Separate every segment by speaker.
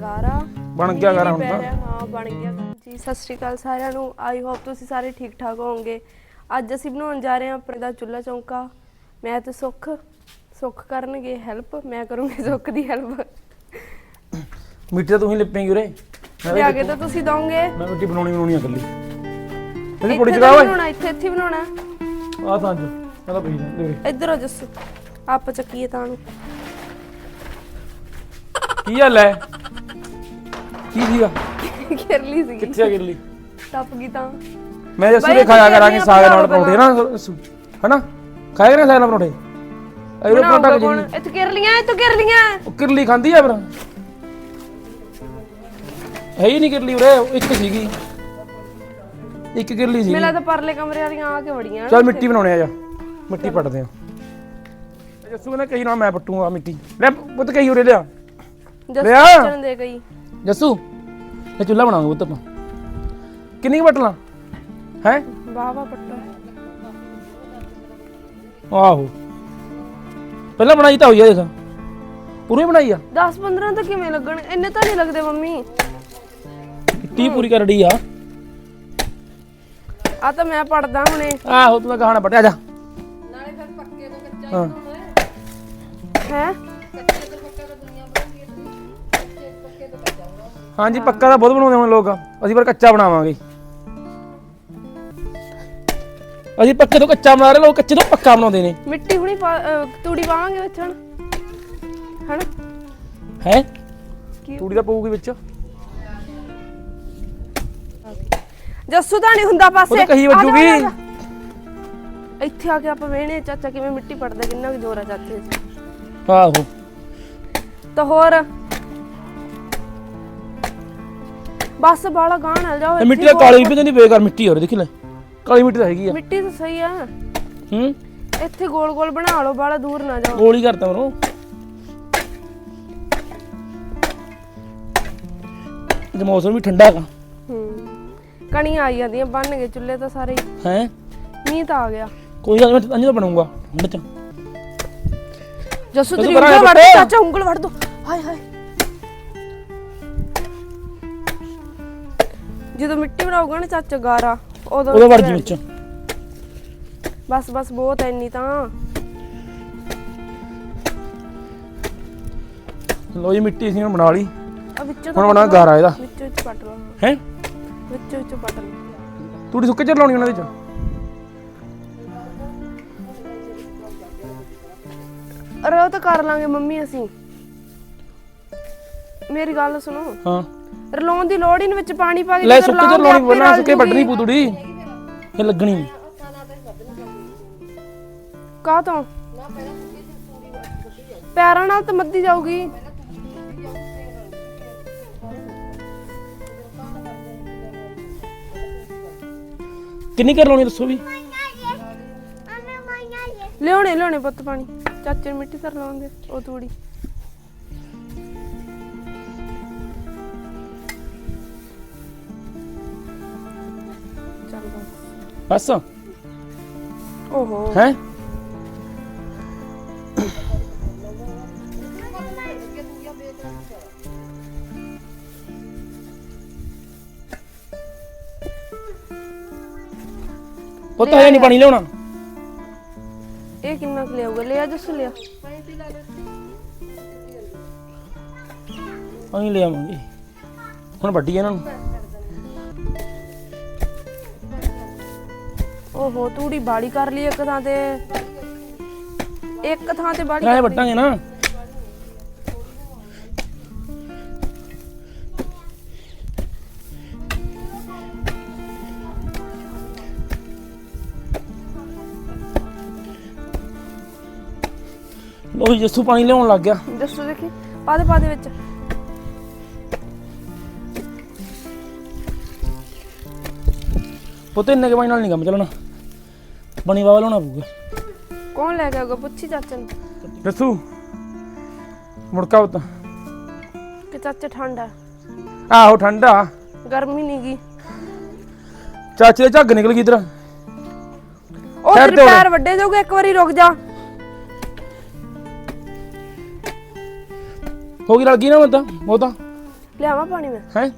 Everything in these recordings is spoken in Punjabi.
Speaker 1: ਗਾਰਾ
Speaker 2: ਬਣ ਗਿਆ ਗਾਰਾ ਹੁਣ ਤਾਂ।
Speaker 1: ਹਾਂ ਬਣ ਗਿਆ। ਜੀ ਸਤਿ ਸ਼੍ਰੀ ਅਕਾਲ ਸਾਰਿਆਂ ਨੂੰ। ਆਈ ਹੋਪ ਤੁਸੀਂ ਸਾਰੇ ਠੀਕ ਠਾਕ ਹੋਵੋਗੇ। ਅੱਜ ਅਸੀਂ ਬਣਾਉਣ ਜਾ ਰਹੇ ਹਾਂ ਆਪਣੇ ਦਾ ਚੁੱਲ੍ਹਾ ਚੌਂਕਾ। ਮੈਂ ਤੇ ਸੁੱਖ ਸੁੱਖ ਕਰਨਗੇ ਹੈਲਪ ਮੈਂ ਕਰੂੰਗੀ ਸੁੱਖ ਦੀ ਹੈਲਪ
Speaker 2: ਮਿੱਟੀ ਤਾਂ ਤੂੰ ਹੀ ਲਿਪੇਂਗੀ ਉਰੇ। ਮੈਂ ਵੀ
Speaker 1: ਲਿਆ ਕੇ ਤਾਂ ਤੁਸੀਂ ਦੋਗੇ
Speaker 2: ਮੈਂ ਮਿੱਟੀ ਬਣਾਉਣੀ ਬਣਾਉਣੀ ਆ ਇਕੱਲੀ। ਇਹਦੀ ਪੋੜੀ ਚਲਾ ਓਏ
Speaker 1: ਬਣਾਉਣਾ ਇੱਥੇ ਇੱਥੇ ਹੀ ਬਣਾਉਣਾ।
Speaker 2: ਆ ਤਾਂ ਅੱਜ। ਮੈਂ ਤਾਂ ਪਈ
Speaker 1: ਇੱਧਰ ਹੋ ਜੱਸੂ। ਆਪ ਚੱਕੀਏ ਤਾਂ ਨੂੰ।
Speaker 2: ਕੀ ਹਾਲ ਹੈ? ਕੀ ਸੀਗਾ?
Speaker 1: ਖੇਰਲੀ ਸੀਗੀ।
Speaker 2: ਕਿੱਥੇ ਆ ਗਿਰਲੀ?
Speaker 1: ਟੱਪ ਗਈ ਤਾਂ।
Speaker 2: ਮੈਂ ਜੱਸੂ ਦੇ ਖਾਇਆ
Speaker 1: ਤੂੰ
Speaker 2: ਕਰਾਂਗੇ ਸਾਗ ਨਾਲ ਪਰੌਂਠੇ ਨਾ ਹਨਾ? ਖਾਇਆ ਕਰਾਂਗੇ ਸਾਗ ਨਾਲ ਪਰੌਂਠੇ? ਅਰੇ
Speaker 1: ਬਣਾਉਂਗਾ
Speaker 2: ਪਰੌਂਠਾ
Speaker 1: ਕੌਣ?
Speaker 2: ਕਿ
Speaker 1: ਇੱਥੇ ਕਿਰਲੀਆਂ ਇੱਥੇ ਕਿਰਲੀਆਂ
Speaker 2: ਉਹ ਕਿਰਲੀ ਖਾਂਦੀ ਆ ਫਿਰ? ਹੈ ਹੀ ਨਹੀਂ ਕਿਰਲੀ ਉਰੇ ਇੱਕ ਸੀਗੀ। ਇੱਕ ਕਿਰਲੀ ਸੀ
Speaker 1: ਮੇਲਾ ਤਾਂ ਪਰਲੇ ਕਮਰੇ ਵਾਲੀਆਂ ਆ ਕੇ ਵੜੀਆਂ
Speaker 2: ਚਲ ਮਿੱਟੀ ਬਣਾਉਣੇ ਆ ਜਾ। ਮਿੱਟੀ ਪੱਟਦੇ ਆ। ਜੱਸੂ ਕਹਿੰਦਾ ਕਹੀ ਨਾ ਮੈਂ ਪੱਟੂਗਾ ਮਿੱਟੀ। ਲੈ ਪੁੱਤ ਕਹੀ ਉਰੇ ਲਿਆ।
Speaker 1: ਜੱਸੂ
Speaker 2: ਲਿਆ। ਜੱਸੂ। ਇਹ ਚੁੱਲਾ ਬਣਾਉਂਗਾ ਪੁੱਤ ਆਪਾਂ। ਕਿੰਨੀ ਕੁ ਪੱਟਣਾ ਹੈ?
Speaker 1: ਵਾਵਾ ਪੱਟਾ
Speaker 2: ਆਹੋ। ਪਹਿਲਾਂ ਬਣਾਈ ਤਾਂ ਹੋਈ ਆ ਦੇਖ। ਪੂਰੀ ਬਣਾਈ ਆ?
Speaker 1: 10 15 ਤਾਂ ਕਿਵੇਂ ਲੱਗਣ? ਇੰਨੇ ਤਾਂ ਨਹੀਂ ਲੱਗਦੇ ਮੰਮੀ।
Speaker 2: ਮਿੱਟੀ ਪੂਰੀ ਕਰ ਰਹੀ ਆ।
Speaker 1: ਆ ਤਾਂ ਮੈਂ ਪੜਦਾ ਹੁਣੇ।
Speaker 2: ਆਹੋ ਤੂੰ ਤਾਂ ਕਹਾਣਾ ਪਟਿਆ ਜਾ। ਹਾਂ
Speaker 1: ਹੈ।
Speaker 2: ਹਾਂਜੀ ਪੱਕਾ ਤਾਂ ਬਹੁਤ ਬਣਾਉਂਦੇ ਹੁਣ ਲੋਕ। ਅਸੀਂ ਪਰ ਕੱਚਾ ਬਣਾਵਾਂਗੇ। ਅਸੀਂ ਪੱਕੇ ਤੋਂ ਕੱਚਾ ਬਣਾ ਰਹੇ ਲੋਕ ਕੱਚੇ ਤੋਂ ਪੱਕਾ ਬਣਾਉਂਦੇ ਨੇ।
Speaker 1: ਮਿੱਟੀ ਹੁਣੀ ਪਾ- ਅਹ, ਤੂੜੀ ਪਾਵਾਂਗੇ ਵਿੱਚ ਹੁਣ। ਹਨਾ?
Speaker 2: ਹੈ?
Speaker 1: ਕੀ?
Speaker 2: ਤੂੜੀ ਤਾਂ ਪਊਗੀ ਵਿੱਚ।
Speaker 1: ਜੱਸੂ ਤਾਂ ਨਹੀਂ ਹੁੰਦਾ ਪਾਸੇ
Speaker 2: ਤਾਂ ਕਹੀ
Speaker 1: ਆ ਜਾ,
Speaker 2: ਵੱਜੂਗੀ।
Speaker 1: ਆ ਜਾ, ਆ ਜਾ। ਇੱਥੇ ਆ ਕੇ ਆਪਾਂ ਵੇਹਣੇ ਚਾਚਾ ਕਿਵੇਂ ਮਿੱਟੀ ਪੜਦਾ ਕਿੰਨਾ ਕੁ ਜ਼ੋਰ ਆ ਚਾਚੇ 'ਚ।
Speaker 2: ਆਹੋ।
Speaker 1: ਤਾਂ ਹੋਰ? ਬਸ ਬਾਲਾ ਗਾਂ ਨਾਲ ਜਾਓ
Speaker 2: ਮਿੱਟੀ ਦਾ ਕਾਲੀ ਵੀ ਜਾਂਦੀ ਬੇਕਾਰ ਮਿੱਟੀ ਹੋਰ ਦੇਖ ਲੈ। ਕਾਲੀ ਮਿੱਟੀ ਤਾਂ ਹੈਗੀ ਆ।
Speaker 1: ਮਿੱਟੀ ਤਾਂ ਸਹੀ ਆ।
Speaker 2: ਹੂੰ?
Speaker 1: ਇੱਥੇ ਗੋਲ ਗੋਲ ਬਣਾ ਲਓ ਬਾਲਾ ਦੂਰ ਨਾ ਜਾਓ।
Speaker 2: ਗੋਲੀ ਕਰਤਾ ਮਰੋ ਜੇ ਮੌਸਮ ਵੀ ਠੰਡਾ ਹੈਗਾ
Speaker 1: ਹੂੰ। ਕਣੀਆਂ ਆਈ ਜਾਂਦੀਆਂ ਬਣ ਗਏ ਚੁੱਲ੍ਹੇ ਤਾਂ ਸਾਰੇ ਹੀ।
Speaker 2: ਹੈ?
Speaker 1: ਮੀਂਹ ਤਾਂ ਆ ਗਿਆ।
Speaker 2: ਕੋਈ ਗੱਲ ਨਹੀਂ ਅੰਜ ਤਾਂ ਬਣਾਉਂਗਾ ਠੰਡ ਚ।
Speaker 1: ਜੱਸੂ ਤੇਰੀ
Speaker 2: ਕਰਾਂਗੇ
Speaker 1: ਉਂਗਲ ਵੜ
Speaker 2: ਪੁੱਤ?
Speaker 1: ਦੋ ਚਾਚਾ ਉਂਗਲ ਵੜ ਦੋ। ਹਾਏ ਹਾਏ। ਜਦੋਂ ਮਿੱਟੀ ਬਣਾਉਗਾ ਨਾ ਚਾਚਾ ਗਾਰਾ ਉਦੋਂ
Speaker 2: ਉਹਦਾ ਵਰਜੀ ਵਿੱਚ।
Speaker 1: ਬਸ ਬਸ ਬਹੁਤ ਐ ਇੰਨੀ ਤਾਂ।
Speaker 2: ਲੋ ਜੀ ਮਿੱਟੀ ਅਸੀਂ ਹੁਣ ਬਣਾ ਲਈ।
Speaker 1: ਆ ਵਿੱਚੋਂ
Speaker 2: ਹੁਣ ਬਣਾ ਗਾਰਾ ਇਹਦਾ।
Speaker 1: ਵਿੱਚੋਂ ਵਿੱਚ ਪੱਟ ਲਓ।
Speaker 2: ਹੈ?
Speaker 1: ਵਿੱਚੋਂ ਵਿੱਚੋਂ ਪੱਟ ਲਓ।
Speaker 2: ਤੂੜੀ ਸੁੱਕੇ ਚ ਲਾਉਣੀ ਉਹਨਾਂ ਦੇ ਚ?
Speaker 1: ਅਰੇ ਉਹ ਤਾਂ ਕਰ ਲਾਂਗੇ ਮੰਮੀ ਅਸੀਂ। ਮੇਰੀ ਗੱਲ ਸੁਣੋ।
Speaker 2: ਹਾਂ।
Speaker 1: ਰਲਾਉਣ ਦੀ ਲੋੜ ਹੀ ਨਹੀਂ ਵਿੱਚ ਪਾਣੀ ਪਾ ਕੇ
Speaker 2: ਲੈ ਸੁੱਕੇ ਲਾਉਣੀ
Speaker 1: ਆਪੇ
Speaker 2: ਬਣਾ ਸੁੱਕੇ। ਵੱਢਣੀ ਪੂ ਤੂੜੀ ਇਹ ਲੱਗਣੀ।
Speaker 1: ਕਾਹ ਤੋਂ? ਪੈਰਾਂ ਨਾਲ ਤਾਂ ਮੱਦੀ ਜਾਊਗੀ।
Speaker 2: ਕਿੰਨੀ ਕਰ ਲਾਉਣੀ ਦੱਸੋ ਵੀ?
Speaker 1: ਲਿਆਉਣੇ ਲਿਆਉਣੇ ਪੁੱਤ ਪਾਣੀ। ਚਾਚੇ ਨੂੰ ਮਿੱਟੀ ਧਰ ਲਾਉਂਦੇ ਉਹ ਤੂੜੀ। ਬਸ ਓਹੋ
Speaker 2: ਹੈ ਪਤਾ ਹੈ ਨਹੀਂ ਪਾਣੀ ਲਿਆਉਣਾ।
Speaker 1: ਇਹ ਕਿੰਨਾ ਕੁ ਲਿਆਊਗਾ? ਲਿਆ ਜਸ ਲਿਆ।
Speaker 2: ਅਸੀਂ ਲੈ ਆਵਾਂਗੇ ਹੁਣ ਵੱਡੀ ਇਹਨਾਂ ਨੂੰ।
Speaker 1: ਓਹੋ ਤੂੜੀ ਬਾੜੀ ਕਰ ਲਈ ਇੱਕ ਥਾਂ ਤੇ। ਇੱਕ ਥਾਂ ਤੇ ਬਾੜੀ
Speaker 2: ਕਿਰਾਏ ਵੱਟਾਂਗੇ ਨਾ। ਲੋ ਜੱਸੂ ਪਾਣੀ ਲਿਆਉਣ ਲੱਗ ਗਿਆ।
Speaker 1: ਦੱਸੋ ਦੇਖੀ ਪਾ ਦੇ ਪਾ ਦੇ ਵਿੱਚ।
Speaker 2: ਪੁੱਤ ਇੰਨੇ ਕੇ ਪਾਣੀ ਨਾਲ ਨਹੀਂ ਕੰਮ ਚੱਲਣਾ। ਬਣੀ ਵਾਵਾ ਲਾਉਣਾ ਪਊਗਾ।
Speaker 1: ਕੌਣ ਲੈ ਕੇ ਆਊਗਾ? ਪੁੱਛੀ ਚਾਚੇ ਨੂੰ।
Speaker 2: ਜੱਸੂ ਮੁੜਕਾ ਪੁੱਤ
Speaker 1: ਕਿ ਚਾਚੇ ਠੰਡਾ
Speaker 2: ਆਹੋ ਠੰਡਾ
Speaker 1: ਗਰਮੀ ਨਹੀਂ ਗੀ।
Speaker 2: ਚਾਚੇ ਦੇ ਝੱਗ ਨਿਕਲ ਗਈ ਇਧਰ।
Speaker 1: ਉਹ ਤੇਰੇ
Speaker 2: ਤੇ।
Speaker 1: ਪੈਰ ਵੱਡੇ ਜਾਊਗੇ ਇੱਕ ਵਾਰੀ ਰੁਕ ਜਾ।
Speaker 2: ਹੋ ਗਈ ਰਲ ਗਈ ਨਾ ਮਤਾ ਉਹ ਤਾਂ।
Speaker 1: ਲਿਆਵਾਂ ਪਾਣੀ ਮੈਂ।
Speaker 2: ਹੈ?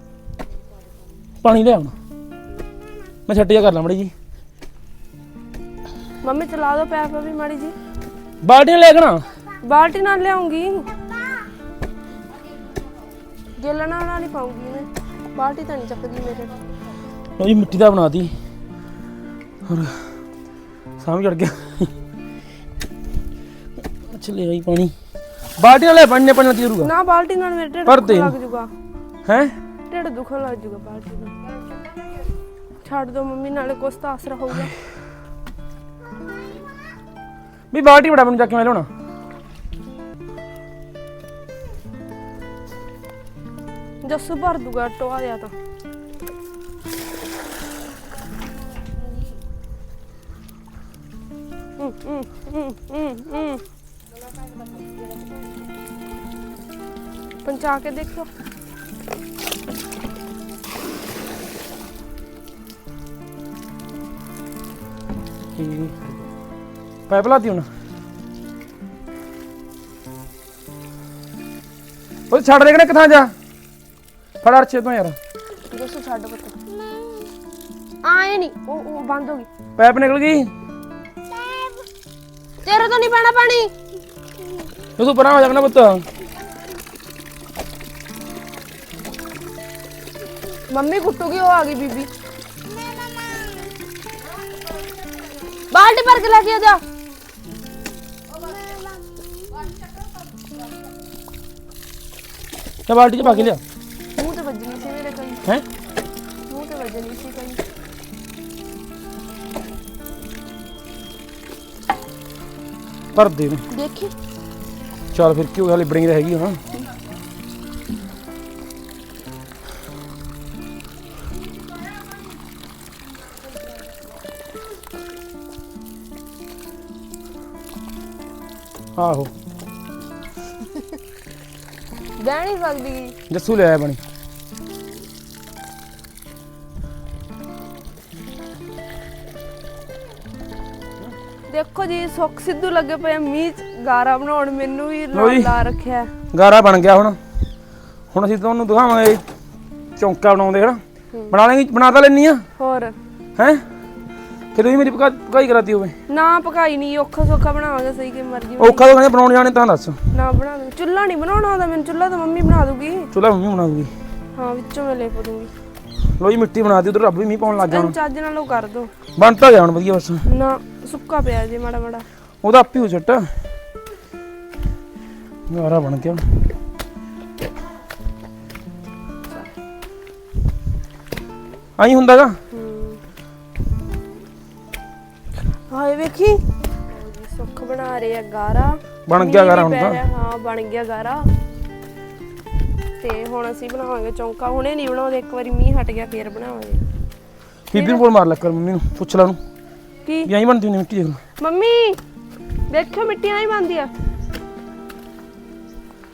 Speaker 2: ਪਾਣੀ ਹੁਣ ਮੈਂ ਛੱਟਿਆ ਕਰ ਲਾਂ ਮੜੀ ਜੀ।
Speaker 1: ਮੰਮੀ ਚਲਾ ਦੋ ਪੈਪ ਵੀ ਮਾੜੀ ਜੀ।
Speaker 2: ਬਾਲਟੀ ਨਾਲ ਲੈ ਕੇ ਨਾ।
Speaker 1: ਬਾਲਟੀ ਨਾਲ ਲਿਆਉਂਗੀ। ਗੇਲਣਾ ਨਾਲ ਨਹੀਂ ਪਾਉਂਗੀ ਮੈਂ। ਬਾਲਟੀ ਤਾਂ ਨਹੀਂ ਚੱਕਦੀ ਮੇਰੇ
Speaker 2: ਲਓ ਜੀ ਮਿੱਟੀ ਦਾ ਬਣਾਤੀ। ਹੋਰ ਸਾਹਮਣੇ ਚੜ ਗਿਆ। ਅੱਛਾ ਲੈ ਆਈ ਪਾਣੀ। ਬਾਲਟੀ ਨਾਲ ਲੈ ਪਾਣੀ ਨੇ ਪਾਣੀ ਨਾਲ ਕੀ ਕਰੂਗਾ?
Speaker 1: ਨਾ ਬਾਲਟੀ ਨਾਲ ਮੇਰੇ ਢਿੱਡ
Speaker 2: ਪਰ
Speaker 1: ਦੁਖਣ
Speaker 2: ਤੈਨੂੰ-
Speaker 1: ਲੱਗ ਜੂਗਾ।
Speaker 2: ਹੈ?
Speaker 1: ਢਿੱਡ ਦੁਖਣ ਲੱਗ ਜੂਗਾ ਬਾਲਟੀ ਨਾਲ। ਛੱਡ ਦੋ ਮੰਮੀ ਨਾਲੇ ਕੁਛ ਤਾਂ ਆਸਰਾ ਹੋਊਗਾ।
Speaker 2: ਵੀ ਬਾਲਟੀ ਬੜਾ ਮੈਨੂੰ ਜਾ ਕੇ ਮੈਂ ਲਿਆਉਣਾ।
Speaker 1: ਜੱਸੂ ਭਰ ਦੂਗਾ ਟੋਆ ਦਿਆ ਤਾਂ। ਹਮ, ਹਮ, ਹਮ, ਹਮ, ਹਮ। ਪੰਚਾ ਕੇ ਦੇਖੋ।
Speaker 2: ਪਾਈਪ ਲਾਤੀ ਹੁਣ ਉਹ ਛੱਡ ਦੇ ਕਿਨੇ ਕਿਥਾਂ ਜਾ ਫੜ ਅਰਛੇ ਤੋਂ ਯਾਰ
Speaker 1: ਜੱਸੂ ਛੱਡ ਪੁੱਤ ਆਏ ਨਹੀਂ ਉਹ ਉਹ ਬੰਦ ਹੋ ਗਈ
Speaker 2: ਪਾਈਪ ਨਿਕਲ ਗਈ
Speaker 1: ਤੇਰੇ ਤੋਂ ਨਹੀਂ ਪੈਣਾ ਪਾਣੀ
Speaker 2: ਤੂੰ ਪਰਾਂ ਹੋ ਜਾਣਾ ਪੁੱਤ
Speaker 1: ਮੰਮੀ ਕੁੱਟੂਗੀ ਉਹ ਆ ਗਈ ਬੀਬੀ ਬਾਲਟੀ ਭਰ ਕੇ ਲੈ ਕੇ ਆ ਜਾ
Speaker 2: ਤੇ ਬਾਲਟੀ ਚ ਪਾ ਕੇ ਲਿਆ
Speaker 1: ਮੂੰਹ ਤੇ ਵੱਜਣੀ ਸੀ ਮੇਰੇ ਕਈ
Speaker 2: ਹੈ
Speaker 1: ਮੂੰਹ ਤੇ ਵੱਜਣੀ ਸੀ ਕਈ
Speaker 2: ਭਰ ਦੇ ਨੂੰ
Speaker 1: ਦੇਖੀ
Speaker 2: ਚੱਲ ਫਿਰ ਕੀ ਆਹੋ।
Speaker 1: ਬਹਿ ਨਹੀਂ ਸਕਦੀ।
Speaker 2: ਜੱਸੂ ਲੈ ਆਇਆ ਬਣੀ।
Speaker 1: ਦੇਖੋ ਜੀ ਸੁੱਖ ਸਿੱਧੂ ਲੱਗੇ ਪਏ ਆ ਮੀਂਹ 'ਚ। ਗਾਰਾ ਬਣਾਉਣ ਮੈਨੂੰ ਵੀ
Speaker 2: ਜੀ।
Speaker 1: ਲਾ ਰੱਖਿਆ। ਹੈ।
Speaker 2: ਗਾਰਾ ਬਣ ਗਿਆ ਹੁਣ। ਹੁਣ ਅਸੀਂ ਤੁਹਾਨੂੰ ਦਿਖਾਵਾਂਗੇ ਚੌਂਕਾ ਬਣਾਉਂਦੇ ਹਨਾ। ਬਣਾ ਲੈਂਗੀ ਬਣਾ ਤਾਂ ਲੈਣੀ ਆ।
Speaker 1: ਹੋਰ?
Speaker 2: ਹੈ? ਫਿਰ ਵੀ ਮੇਰੀ ਪਕਾ ਪਕਾਈ ਕਰਾਤੀ ਹੋਵੇ?
Speaker 1: ਨਾ ਪਕਾਈ ਨਹੀਂ ਔਖਾ ਸੌਖਾ ਬਣਾਵਾਂਗੇ ਸਹੀ ਕਿ ਮਰਜ਼ੀ
Speaker 2: ਔਖਾ ਤਾਂ ਕਹਿੰਦੇ ਬਣਾਉਣ ਜਾਣੇ ਤਾਂ ਦੱਸ।
Speaker 1: ਨਾ ਬਣਾ ਦੂੰ ਚੁੱਲ੍ਹਾ ਨਹੀਂ ਬਣਾਉਣਾ ਆਉਂਦਾ ਮੈਨੂੰ ਚੁੱਲ੍ਹਾ ਤਾਂ ਮੰਮੀ ਬਣਾ ਦੂਗੀ।
Speaker 2: ਚੁੱਲ੍ਹਾ ਮੰਮੀ ਬਣਾ ਦੂਗੀ
Speaker 1: ਹਾਂ ਵਿੱਚੋਂ ਮੈਂ ਲੈ ਪਾ ਦੂੰਗੀ
Speaker 2: ਲੋ ਜੀ ਮਿੱਟੀ ਬਣਾ ਦੀ ਉਧਰ ਰੱਬ ਵੀ ਮੀਂਹ ਪਾਉਣ ਲੱਗ ਗਿਆ
Speaker 1: ਇਹਨੂੰ
Speaker 2: ਹੁਣ
Speaker 1: ਚੱਜ ਨਾਲ ਉਹ ਕਰ ਦੋ।
Speaker 2: ਬਣ ਤਾਂ ਗਿਆ ਹੁਣ ਵਧੀਆ ਬਸ।
Speaker 1: ਨਾ ਸੁੱਕਾ ਪਿਆ ਜੀ ਮਾੜਾ ਮਾੜਾ।
Speaker 2: ਉਹਦਾ ਆਪੀ ਹੋ ਛੱਟ ਗਾਰਾ ਬਣ ਗਿਆ। ਆਈ ਹੁੰਦਾਗਾ
Speaker 1: ਹਾਏ ਵੇਖੀ। ਸੁੱਖ ਬਣਾ ਰਹੇ ਆ ਗਾਰਾ।
Speaker 2: ਬਣ ਗਿਆ ਗਾਰਾ ਹੁਣ ਤਾਂ।
Speaker 1: ਹਾਂ ਬਣ ਗਿਆ ਗਾਰਾ। ਤੇ ਹੁਣ ਅਸੀਂ ਬਣਾਵਾਂਗੇ ਚੌਂਕਾ। ਹੁਣੇ ਨਹੀਂ ਬਣਾਉਂਦੇ ਇੱਕ ਵਾਰੀ ਮੀਂਹ ਹਟ ਗਿਆ ਫੇਰ ਬਣਾਵਾਂਗੇ।
Speaker 2: ਬੀਬੀ ਨੂੰ ਕੋਲ ਮਾਰ ਲੈ ਕਰ ਮੰਮੀ ਨੂੰ। ਪੁੱਛ ਲੈ ਉਹਨੂੰ।
Speaker 1: ਕੀ?
Speaker 2: ਵੀ ਆਈ ਬਣਦੀ ਹੁੰਦੀ ਮਿੱਟੀ ਦੇਖ
Speaker 1: ਮੰਮੀ ਦੇਖਿਓ ਮਿੱਟੀ ਨਹੀਂ ਬਣਦੀ ਆ।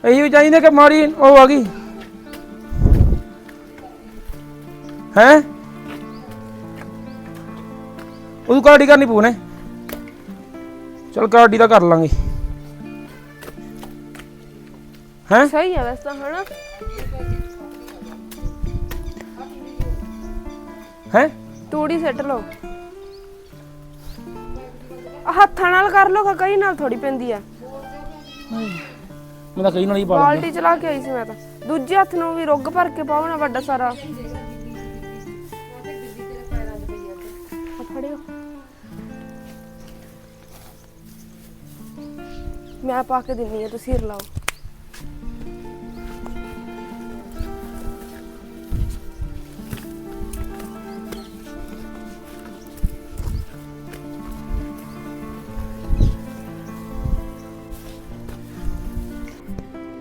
Speaker 2: ਇਹੀ ਵੀ ਚਾਹੀਦਾ ਕਿ ਮਾੜੀ ਉਹ ਆ ਗਈ। ਹੈ? ਉਹਨੂੰ ਕਾਰਡੀ ਕਰਨੀ ਪਊ ਨੇ ਚਲ ਕਾਰਡੀ ਦਾ ਕਰ ਲਾਂਗੇ। ਹੈ?
Speaker 1: ਸਹੀ ਆ ਵੈਸੇ ਤਾਂ ਹਨਾ।
Speaker 2: ਹੈ?
Speaker 1: ਤੂੜੀ ਸੱਟ ਲਓ। ਹੱਥਾਂ ਨਾਲ ਕਰ ਲਓ ਕਈ ਨਾਲ ਥੋੜੀ ਪੈਂਦੀ ਆ।
Speaker 2: ਮੈਂ ਤਾਂ ਕਈ ਨਾਲ ਹੀ ਪਾ ਲਾਂਗਾ
Speaker 1: ਬਾਲਟੀ ਚਲਾ ਕੇ ਆਈ ਸੀ ਮੈਂ ਤਾਂ। ਦੂਜੇ ਹੱਥ ਨੂੰ ਵੀ ਰੁੱਗ ਭਰ ਕੇ ਪਾਉਣਾ ਵੱਡਾ ਸਾਰਾ। ਮੈਂ ਪਾ ਕੇ ਦਿੰਨੀ ਆ, ਤੁਸੀਂ ਰਲਾਓ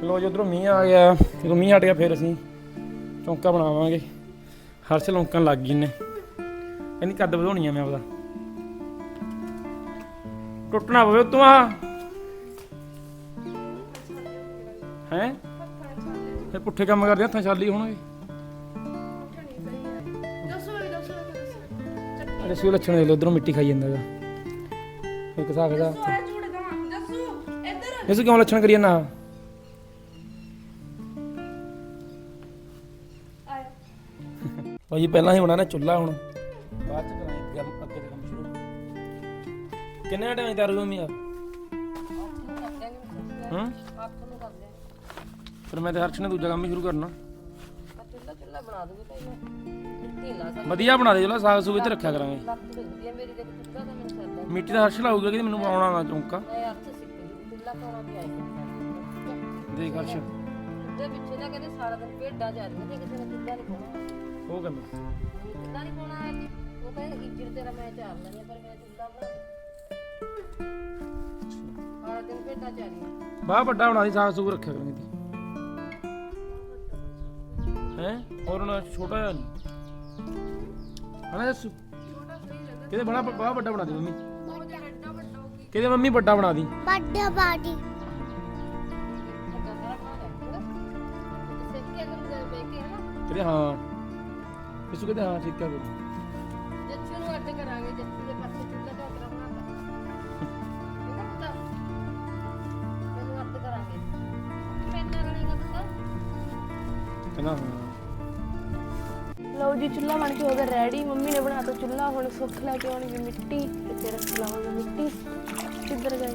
Speaker 2: ਲੋ ਜਦੋਂ ਮੀਂਹ ਆ ਗਿਆ। ਜਦੋਂ ਮੀਂਹ ਹਟ ਗਿਆ, ਫਿਰ ਅਸੀਂ ਚੌਂਕਾ ਬਣਾਵਾਂਗੇ। ਹਰਸ਼ ਲੌਂਕਣ ਲੱਗ ਗਈ ਨੇ। ਕਹਿੰਦੀ ਕੱਦ ਵਧਾਉਣੀ ਆ ਮੈਂ ਆਪਦਾ। ਟੁੱਟਣਾ ਪਵੇ ਉਤੋਂ ਆ। ਹੈ। ਫਿਰ ਪੁੱਠੇ ਕੰਮ ਕਰਦੇ, ਹੱਥਾਂ ਛਾਲੀ ਹੋਣਗੇ। ਅਰੇ ਸਿਓ ਲੱਛਣ ਦੇ ਲੋ ਉਧਰੋਂ ਮਿੱਟੀ ਖਾਈ ਜਾਂਦਾ ਗਾ। ਫਿਰ ਕਿਸਾ ਖਦਾ ਇਸ ਕਿਉਂ ਲੱਛਣ ਕਰੀ ਜਾਂਦਾ? ਭਾਜੀ ਪਹਿਲਾਂ ਹੀ ਬਣਾਣਾ ਚੁੱਲ੍ਹਾ ਹੁਣ। ਬਾਅਦ ਚ ਕਰਾਂਗੇ ਗਰਮ ਅੱਗੇ ਤੇ ਕੰਮ ਸ਼ੁਰੂ। ਕਿੰਨੇ ਟਾਈਮ ਤਿਆਰ ਹੋ ਮੀਆਂ? ਹਾਂ? ਫਿਰ ਮੈਂ ਤੇ ਹਰਸ਼ ਨੇ ਦੂਜਾ ਕੰਮ ਹੀ ਸ਼ੁਰੂ ਕਰਨਾ।
Speaker 3: ਚੁੱਲਾ ਚੁੱਲਾ ਬਣਾ ਦੂੰਗੀ
Speaker 2: ਵਧੀਆ ਬਣਾ ਦੇ ਚਲੋ ਸਾਗ ਸੂਗ ਚ ਰੱਖਿਆ ਕਰਾਂਗੇ।
Speaker 3: ਲੱਤ ਦੁਖਦੀ ਹੈ ਮੇਰੀ ਦੇ ਚੁੱਲਾ ਤਾਂ ਮੈਨੂੰ ਸਰਦਾ
Speaker 2: ਮਿੱਟੀ ਦਾ ਹਰਸ਼ ਲਾਊਗਾ ਕਿ ਮੈਨੂੰ ਬਣਾਉਣਾ ਨਾ ਚੌਂਕਾ?
Speaker 3: ਮੈਂ ਹੱਥ ਸਿੱਖ ਜੂ ਚੁੱਲਾ ਪਾਉਣਾ ਵੀ ਆਈ
Speaker 2: ਦੇਖ ਹਰਸ਼।
Speaker 3: ਉਹਦੇ ਪਿੱਛੇ ਦਾ ਕਹਿੰਦੇ ਸਾਰਾ ਦਿਨ ਭੇਡਾਂ ਜਾ ਰਹੀਆਂ ਤੇ ਕਿਸੇ ਨੇ ਚੁੱਲਾ ਨਹੀਂ ਪਾਉਣਾ।
Speaker 2: ਉਹ ਕਹਿੰਦਾ।
Speaker 3: ਚੁੱਲਾ ਨਹੀਂ ਪਾਉਣਾ ਹੈ ਉਹ ਕਹਿੰਦੇ ਇੱਜੜ ਤੇਰਾ ਮੈਂ ਚਾਰ ਲੈਣੀ ਪਰ ਮੈਂ ਚੁੱਲਾ ਬਣਾ ਸਾਰਾ ਦਿਨ
Speaker 2: ਬਾਹ ਵੱਡਾ ਬਣਾ ਦੀ ਸਾਗ ਸੂਗ ਰੱਖਿਆ ਕਰਾਂਗੇ ਤੇ ਹੈ? ਹੋਰ ਉਹਨਾਂ ਛੋਟਾ ਜਿਹਾ ਨਹੀਂ। ਹਨਾ ਜੱਸੂ? ਕਿਤੇ ਬੜਾ ਬਾਹ ਵੱਡਾ ਬਣਾ ਦੇ ਮੰਮੀ। ਕਿਤੇ ਮੰਮੀ ਵੱਡਾ ਬਣਾ ਦੀ?
Speaker 4: ਵੱਡਾ ਬਾਡੀ
Speaker 3: ਸਾਰਾ ਬਣਾ ਲੈ ਸਿੱਖ ਕੇ ਅੰਦਰ ਬੈਠ ਕੇ ਹਨਾ।
Speaker 2: ਕਿਤੇ ਹਾਂ? ਇਸ ਕਿਤੇ ਹਾਂ ਠੀਕ ਹੈ ਹਾਂ
Speaker 1: ਲਓ ਜੀ ਚੁੱਲ੍ਹਾ ਬਣ ਕੇ ਹੋ ਗਿਆ ਰੈਡੀ ਮੰਮੀ ਨੇ ਬਣਾਤਾ ਚੁੱਲ੍ਹਾ ਹੁਣ ਸੁੱਖ ਲੈ ਕੇ ਆਉਣੀ ਮਿੱਟੀ। ਇੱਥੇ ਰੱਖ ਲਾਵਾਂਗੇ ਮਿੱਟੀ। ਕਿੱਧਰ ਗਏ?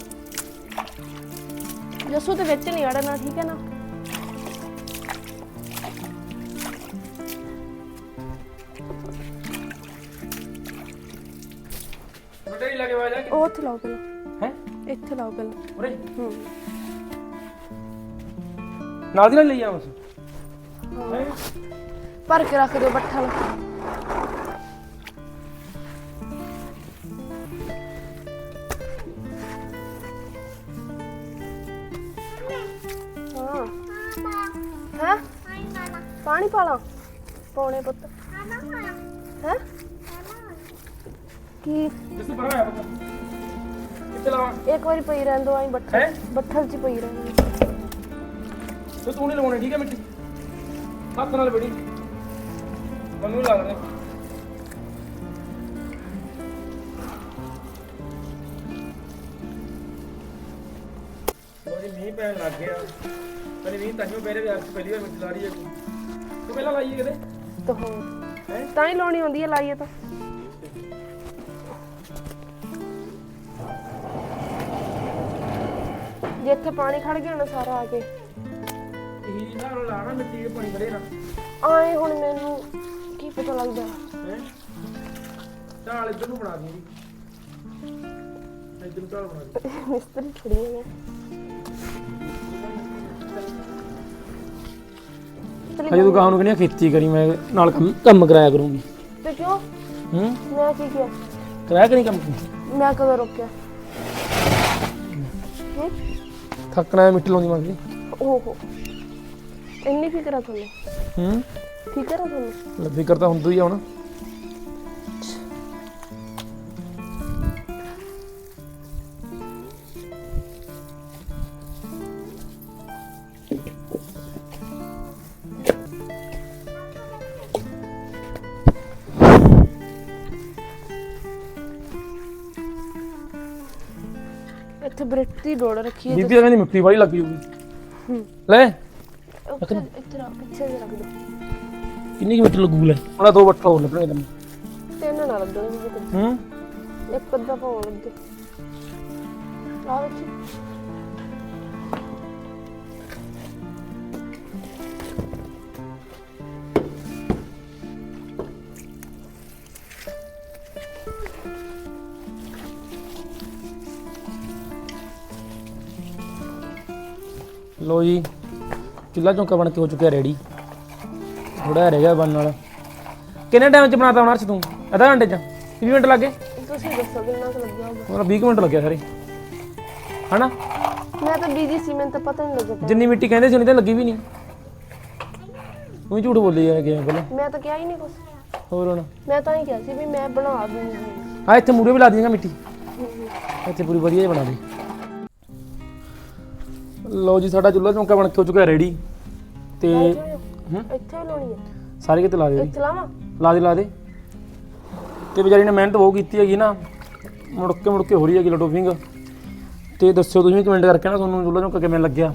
Speaker 1: ਜੱਸੂ ਤੇ ਵਿੱਚ ਨਹੀਂ ਅੜਨਾ ਠੀਕ ਹੈ ਨਾ?
Speaker 2: ਹੀ ਲੱਗੇ ਵਾਜਾ
Speaker 1: ਉਹ ਉੱਥੇ ਲਾਓ ਪਹਿਲਾਂ।
Speaker 2: ਹੈ?
Speaker 1: ਇੱਥੇ ਲਾਓ ਪਹਿਲਾਂ।
Speaker 2: ਉਰੇ?
Speaker 1: ਹੂੰ।
Speaker 2: ਨਾਲ ਦੀ ਨਾਲ ਲਈ ਆਵਾਂ
Speaker 1: ਭਰ ਕੇ ਰੱਖ ਦਿਓ ਬੱਠਾ ਲਾ ਹਾਂ। ਹੈ? ਪਾਣੀ ਪਾ ਲਾਂ। ਪੌਣੇ ਪੁੱਤ। ਹੈ? ਕੀ?
Speaker 2: ਜਿਸ ਤੋਂ ਬੜਾ ਆਇਆ ਪਤਾ। ਕਿੱਥੇ ਲਾਵਾਂ
Speaker 1: ਇੱਕ ਵਾਰੀ ਪਈ ਰਹਿਣ ਦੋ ਆਈ ਬੱਠਲ? ਬੱਠਲ 'ਚ ਪਈ ਰਹਿਣ
Speaker 2: ਤੇ ਤੂੰ ਨਹੀਂ ਲਵਾਉਣੀ ਠੀਕ ਹੈ ਮਿੱਟੀ? ਹੱਥ ਨਾਲ ਬੜੀ। ਮੈਨੂੰ ਲਾ ਲੈਣੇ ਲੋਜੀ ਮੀਂਹ ਪੈਣ ਲੱਗ ਗਿਆ। ਪਹਿਲੇ ਮੀਂਹ ਤਾਂ ਹੀ ਮੇਰੇ ਵਿਆਹ ਚ ਪਹਿਲੀ ਵਾਰ ਮਿੱਟੀ ਲਾ ਰਹੀ ਹੈ ਤੂੰ ਪਹਿਲਾਂ ਲਾਈਏ ਕਿਤੇ?
Speaker 1: ਤਾਂ ਹੋਰ? ਤਾਂ ਹੀ ਲਾਉਣੀ ਹੁੰਦੀ ਹੈ ਲਾਈਏ ਤਾਂ। ਜੇ ਇੱਥੇ ਪਾਣੀ ਖੜ ਗਿਆ ਨਾ ਸਾਰਾ ਆ ਕੇ।
Speaker 2: ਇਹ ਨਾਲ ਲਾਣਾ ਮਿੱਟੀ ਦੇ ਪਾਣੀ ਖੜੇ ਨਾ
Speaker 1: ਆਏ ਹੁਣ ਮੈਨੂੰ ਕੀ ਪਤਾ ਲੱਗਦਾ।
Speaker 2: ਹੈ? ਢਾਲ ਇੱਧਰ ਨੂੰ ਬਣਾ ਦੀ ਇੱਧਰ ਨੂੰ ਢਾਲ ਬਣਾ ਦੀ।
Speaker 1: ਮਿਸਤਰੀ ਥੋੜੀ ਹੈ
Speaker 2: ਹਜੇ ਤੂੰ ਕਹਾਂ ਨੂੰ ਕਹਿੰਦੀ ਖੇਤੀ ਕਰੀ ਮੈਂ ਨਾਲ ਕੰਮ ਕੰਮ ਕਰਾਇਆ ਕਰੂੰਗੀ।
Speaker 1: ਤੇ ਕਿਉਂ?
Speaker 2: ਹੂੰ?
Speaker 1: ਮੈਂ ਕੀ ਕੀਤਾ
Speaker 2: ਕਰਾਇਆ ਕਰੀ ਕੰਮ?
Speaker 1: ਮੈਂ ਕਦੋਂ ਰੋਕਿਆ? ਹੂੰ
Speaker 2: ਥੱਕਣਾ ਮਿੱਟੀ ਲਾਉਂਦੀ ਮੰਗਦੀ
Speaker 1: ਓਹੋ। ਇੰਨੀ ਫਿਕਰ ਆ ਤੁਹਾਨੂੰ?
Speaker 2: ਹੂੰ?
Speaker 1: ਫਿਕਰ ਆ ਤੁਹਾਨੂੰ?
Speaker 2: ਲੱਭੀ ਕਰਤਾ ਹੁੰਦਾ ਹੀ ਆ ਹੁਣ।
Speaker 1: ਇੱਥੇ ਬ੍ਰੈਡ ਦੀ ਡੋੜ ਰੱਖੀ ਹੈ
Speaker 2: ਬੀਬੀ ਤਾਂ ਕਹਿੰਦੀ ਮਿੱਟੀ ਵਾਲੀ ਲੱਗ ਜੂਗੀ
Speaker 1: ਹੂੰ।
Speaker 2: ਲੈ।
Speaker 1: ਉੱਥੇ ਇੱਥੇ ਰੱਖ ਪਿੱਛੇ ਜਿਹੇ ਰੱਖ ਦੋ
Speaker 2: ਕਿੰਨੀ ਕੁ ਮਿੱਟੀ ਲੱਗੂ ਲੈ ਉਹਨਾਂ ਦੋ ਬੱਠਾ ਹੋਰ ਲੱਭਣੇ ਤੈਨੂੰ
Speaker 1: ਤਿੰਨ ਨਾ ਲੱਗਣ ਜੀ ਤੇ
Speaker 2: ਹੂੰ
Speaker 1: ਇੱਕ ਅੱਧਾ ਪਾਉਣ ਲੱਗੇ ਆ ਵਿੱਚ
Speaker 2: ਲੋ ਜੀ ਚੁੱਲਾ ਚੌਂਕਾ ਬਣ ਕੇ ਹੋ ਚੁੱਕਿਆ ਰੈਡੀ। ਥੋੜਾ ਰਹਿ ਗਿਆ ਬਣਨ ਵਾਲਾ। ਕਿੰਨੇ ਟਾਈਮ ਚ ਬਣਾਤਾ ਹੁਣ ਅਰਸ਼ ਤੂੰ? ਅੱਧਾ ਘੰਟੇ ਚ? 20 ਮਿੰਟ ਲੱਗੇ
Speaker 1: ਤੁਸੀਂ ਦੱਸੋ ਕਿੰਨਾ ਕੁ ਲੱਗਿਆ ਹੋਊਗਾ?
Speaker 2: ਮੇਰਾ 20 ਕੁ ਮਿੰਟ ਲੱਗਿਆ ਸਾਰੇ। ਹਨਾ?
Speaker 1: ਮੈਂ ਤਾਂ ਬੀਜੀ ਸੀ ਮੈਨੂੰ ਤਾਂ ਪਤਾ ਨਹੀਂ ਲੱਗਿਆ
Speaker 2: ਜਿੰਨੀ ਮਿੱਟੀ ਕਹਿੰਦੇ ਸੀ ਉਨੀ ਤਾਂ ਲੱਗੀ ਵੀ ਨਹੀਂ। ਤੂੰ ਹੀ ਝੂਠ ਬੋਲੀ ਜਾ ਗਿਆ ਪਹਿਲਾਂ
Speaker 1: ਮੈਂ ਤਾਂ ਕਿਹਾ ਹੀ ਨਹੀਂ ਕੁਛ।
Speaker 2: ਹੋਰ ਹੁਣ?
Speaker 1: ਮੈਂ ਤਾਂ ਹੀ ਕਿਹਾ ਸੀ ਵੀ ਮੈਂ ਬਣਾ ਦੂੰਗੀ।
Speaker 2: ਆ ਇੱਥੇ ਮੂਰੇ ਵੀ ਲਾ ਦਿਆਂਗਾ ਮਿੱਟੀ। ਇੱਥੇ ਪੂਰੀ ਵਧੀਆ ਜਿਹੀ ਬਣਾ ਦੇ। ਲਓ ਜੀ ਸਾਡਾ ਚੁੱਲ੍ਹਾ ਚੌਂਕਾ ਬਣ ਕੇ ਹੋ ਚੁੱਕਾ ਰੈਡੀ ਤੇ ਹੂੰ?
Speaker 1: ਇੱਥੇ ਹੀ ਲਾਉਣੀ ਹੈ।
Speaker 2: ਸਾਰੇ ਕਿਤੇ ਲਾ ਦੇ
Speaker 1: ਇੱਥੇ ਲਾਵਾਂ?
Speaker 2: ਲਾ ਦੇ ਲਾ ਦੇ। ਤੇ ਵਿਚਾਰੀ ਨੇ ਮਿਹਨਤ ਬਹੁਤ ਕੀਤੀ ਹੈਗੀ ਨਾ। ਮੁੜ ਕੇ ਮੁੜ ਕੇ ਹੋ ਰਹੀ ਹੈਗੀ ਲਟੋਫਿੰਗ। ਤੇ ਦੱਸਿਓ ਤੁਸੀਂ ਕਮੈਂਟ ਕਰਕੇ ਨਾ ਤੁਹਾਨੂੰ ਚੁੱਲ੍ਹਾ ਚੌਂਕਾ ਕਿਵੇਂ ਲੱਗਿਆ।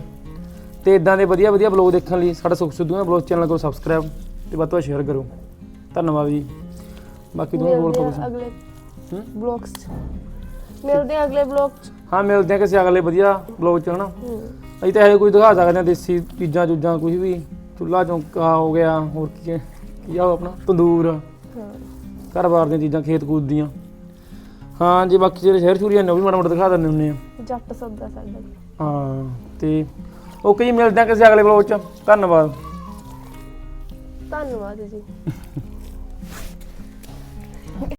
Speaker 2: ਤੇ ਇਦਾਂ ਦੇ ਵਧੀਆ ਵਧੀਆ ਬਲੌਗ ਦੇਖਣ ਲਈ ਸਾਡਾ ਸੁਖ ਸਿੱਧੂ ਦਾ ਬਲੌਗ ਚੈਨਲ ਨੂੰ ਸਬਸਕ੍ਰਾਈਬ ਤੇ ਵੱਧ ਤੋਂ ਵੱਧ ਸ਼ੇਅਰ ਕਰੋ। ਧੰਨਵਾਦ ਜੀ। ਬਾਕੀ ਤੁਹਾਨੂੰ ਬੋਲ
Speaker 1: ਮਿਲਦੇ ਅਗਲੇ
Speaker 2: ਹੂੰ?
Speaker 1: ਬਲੌਗਸ ਮਿਲਦੇ ਆ ਅਗਲੇ ਬਲੌਗ 'ਚ।
Speaker 2: ਹਾਂ ਮਿਲਦੇ ਆ ਕਿਸੇ ਅਗਲੇ ਵਧੀਆ ਬਲੌਗ ਚ ਹਨਾ?
Speaker 1: ਹੂੰ।
Speaker 2: ਅਸੀਂ ਤਾਂ ਇਹ ਕੋਈ ਦਿਖਾ ਸਕਦੇ ਹਾਂ ਦੇਸੀ ਚੀਜ਼ਾਂ ਚੂਜ਼ਾਂ ਕੁਝ ਵੀ। ਚੁੱਲ੍ਹਾ ਚੌਂਕਾ ਹੋ ਗਿਆ ਹੋਰ ਕੀ ਹੈ- ਕੀ ਆ ਉਹ ਆਪਣਾ? ਤੰਦੂਰ। ਘਰ-ਬਾਰ ਦੀਆਂ ਚੀਜ਼ਾਂ ਖੇਤ ਕੂਦ ਦੀਆਂ। ਹਾਂ ਜੀ ਬਾਕੀ ਜਿਹੜੇ ਸ਼ਹਿਰ ਛੁਰੀਆਂ ਨੇ ਉਹ ਵੀ ਮਾੜਾ ਮੋਟਾ ਦਿਖਾ ਦਿੰਦੇ ਹੁੰਦੇ ਆ।
Speaker 1: ਜੱਟ ਸੌਦਾ ਸਾਡਾ
Speaker 2: ਹਾਂ ਤੇ ਓਕੇ ਜੀ ਮਿਲਦੇ ਆ ਕਿਸੇ ਅਗਲੇ ਬਲੌਗ ਚ। ਧੰਨਵਾਦ।
Speaker 1: ਧੰਨਵਾਦ ਜੀ।